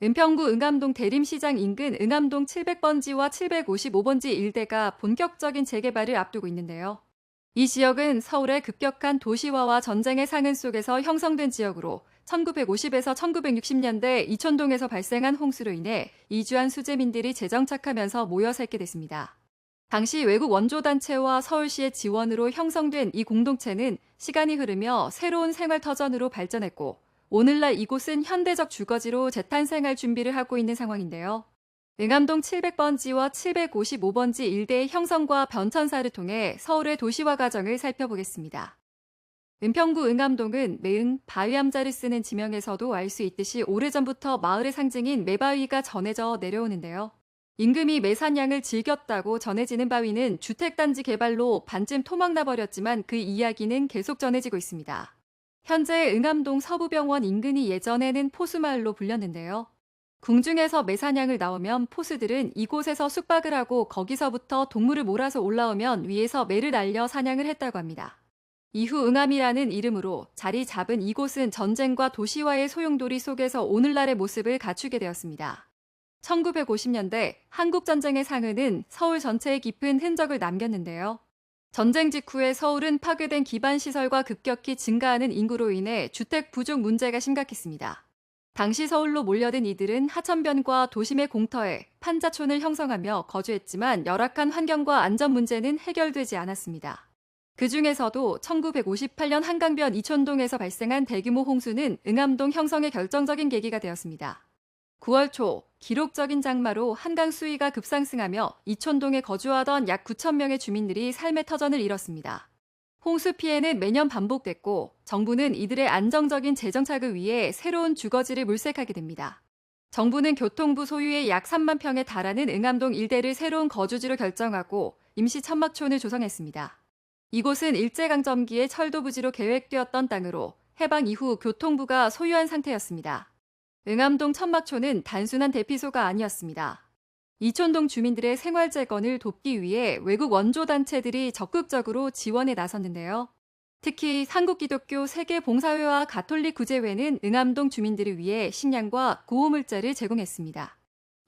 은평구 응암동 대림시장 인근 응암동 700번지와 755번지 일대가 본격적인 재개발을 앞두고 있는데요. 이 지역은 서울의 급격한 도시화와 전쟁의 상흔 속에서 형성된 지역으로 1950에서 1960년대 이촌동에서 발생한 홍수로 인해 이주한 수재민들이 재정착하면서 모여 살게 됐습니다. 당시 외국 원조단체와 서울시의 지원으로 형성된 이 공동체는 시간이 흐르며 새로운 생활터전으로 발전했고 오늘날 이곳은 현대적 주거지로 재탄생할 준비를 하고 있는 상황인데요. 응암동 700번지와 755번지 일대의 형성과 변천사를 통해 서울의 도시화 과정을 살펴보겠습니다. 은평구 응암동은 매응, 바위암자를 쓰는 지명에서도 알 수 있듯이 오래전부터 마을의 상징인 매바위가 전해져 내려오는데요. 임금이 매산양을 즐겼다고 전해지는 바위는 주택단지 개발로 반쯤 토막나 버렸지만 그 이야기는 계속 전해지고 있습니다. 현재 응암동 서부병원 인근이 예전에는 포수마을로 불렸는데요. 궁중에서 매사냥을 나오면 포수들은 이곳에서 숙박을 하고 거기서부터 동물을 몰아서 올라오면 위에서 매를 날려 사냥을 했다고 합니다. 이후 응암이라는 이름으로 자리 잡은 이곳은 전쟁과 도시화의 소용돌이 속에서 오늘날의 모습을 갖추게 되었습니다. 1950년대 한국전쟁의 상흔은 서울 전체에 깊은 흔적을 남겼는데요. 전쟁 직후에 서울은 파괴된 기반 시설과 급격히 증가하는 인구로 인해 주택 부족 문제가 심각했습니다. 당시 서울로 몰려든 이들은 하천변과 도심의 공터에 판자촌을 형성하며 거주했지만 열악한 환경과 안전 문제는 해결되지 않았습니다. 그 중에서도 1958년 한강변 이촌동에서 발생한 대규모 홍수는 응암동 형성의 결정적인 계기가 되었습니다. 9월 초 기록적인 장마로 한강 수위가 급상승하며 이촌동에 거주하던 약 9천 명의 주민들이 삶의 터전을 잃었습니다. 홍수 피해는 매년 반복됐고 정부는 이들의 안정적인 재정착을 위해 새로운 주거지를 물색하게 됩니다. 정부는 교통부 소유의 약 3만 평에 달하는 응암동 일대를 새로운 거주지로 결정하고 임시 천막촌을 조성했습니다. 이곳은 일제강점기에 철도 부지로 계획되었던 땅으로 해방 이후 교통부가 소유한 상태였습니다. 응암동 천막촌은 단순한 대피소가 아니었습니다. 이촌동 주민들의 생활 재건을 돕기 위해 외국 원조 단체들이 적극적으로 지원에 나섰는데요. 특히 한국기독교 세계봉사회와 가톨릭 구제회는 응암동 주민들을 위해 식량과 구호물자를 제공했습니다.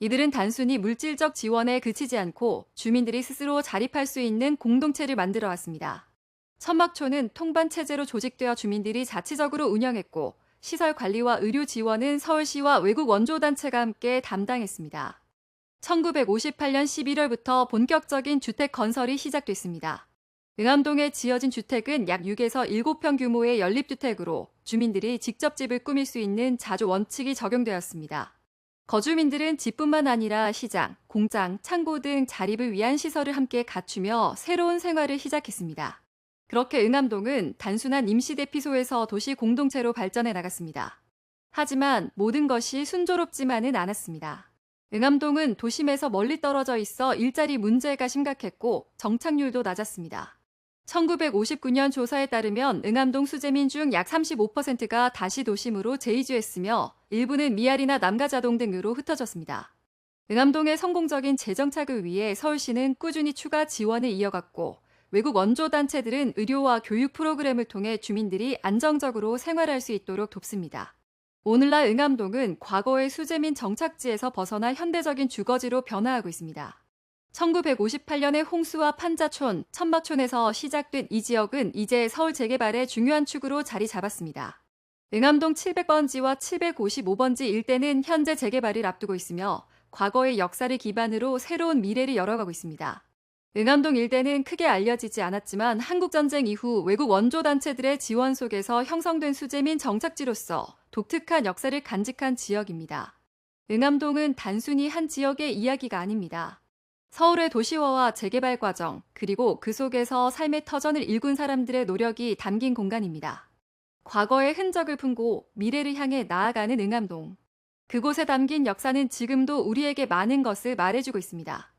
이들은 단순히 물질적 지원에 그치지 않고 주민들이 스스로 자립할 수 있는 공동체를 만들어 왔습니다. 천막촌은 통반 체제로 조직되어 주민들이 자치적으로 운영했고 시설 관리와 의료 지원은 서울시와 외국 원조단체가 함께 담당했습니다. 1958년 11월부터 본격적인 주택 건설이 시작됐습니다. 응암동에 지어진 주택은 약 6에서 7평 규모의 연립주택으로 주민들이 직접 집을 꾸밀 수 있는 자조 원칙이 적용되었습니다. 거주민들은 집뿐만 아니라 시장, 공장, 창고 등 자립을 위한 시설을 함께 갖추며 새로운 생활을 시작했습니다. 그렇게 응암동은 단순한 임시대피소에서 도시 공동체로 발전해 나갔습니다. 하지만 모든 것이 순조롭지만은 않았습니다. 응암동은 도심에서 멀리 떨어져 있어 일자리 문제가 심각했고 정착률도 낮았습니다. 1959년 조사에 따르면 응암동 수재민 중 약 35%가 다시 도심으로 재이주했으며 일부는 미아리나 남가자동 등으로 흩어졌습니다. 응암동의 성공적인 재정착을 위해 서울시는 꾸준히 추가 지원을 이어갔고 외국 원조 단체들은 의료와 교육 프로그램을 통해 주민들이 안정적으로 생활할 수 있도록 돕습니다. 오늘날 응암동은 과거의 수재민 정착지에서 벗어나 현대적인 주거지로 변화하고 있습니다. 1958년의 홍수와 판자촌, 천막촌에서 시작된 이 지역은 이제 서울 재개발의 중요한 축으로 자리 잡았습니다. 응암동 700번지와 755번지 일대는 현재 재개발을 앞두고 있으며 과거의 역사를 기반으로 새로운 미래를 열어가고 있습니다. 응암동 일대는 크게 알려지지 않았지만 한국전쟁 이후 외국 원조단체들의 지원 속에서 형성된 수재 민 정착지로서 독특한 역사를 간직한 지역입니다. 응암동은 단순히 한 지역의 이야기가 아닙니다. 서울의 도시화와 재개발 과정, 그리고 그 속에서 삶의 터전을 일군 사람들의 노력이 담긴 공간입니다. 과거의 흔적을 품고 미래를 향해 나아가는 응암동. 그곳에 담긴 역사는 지금도 우리에게 많은 것을 말해주고 있습니다.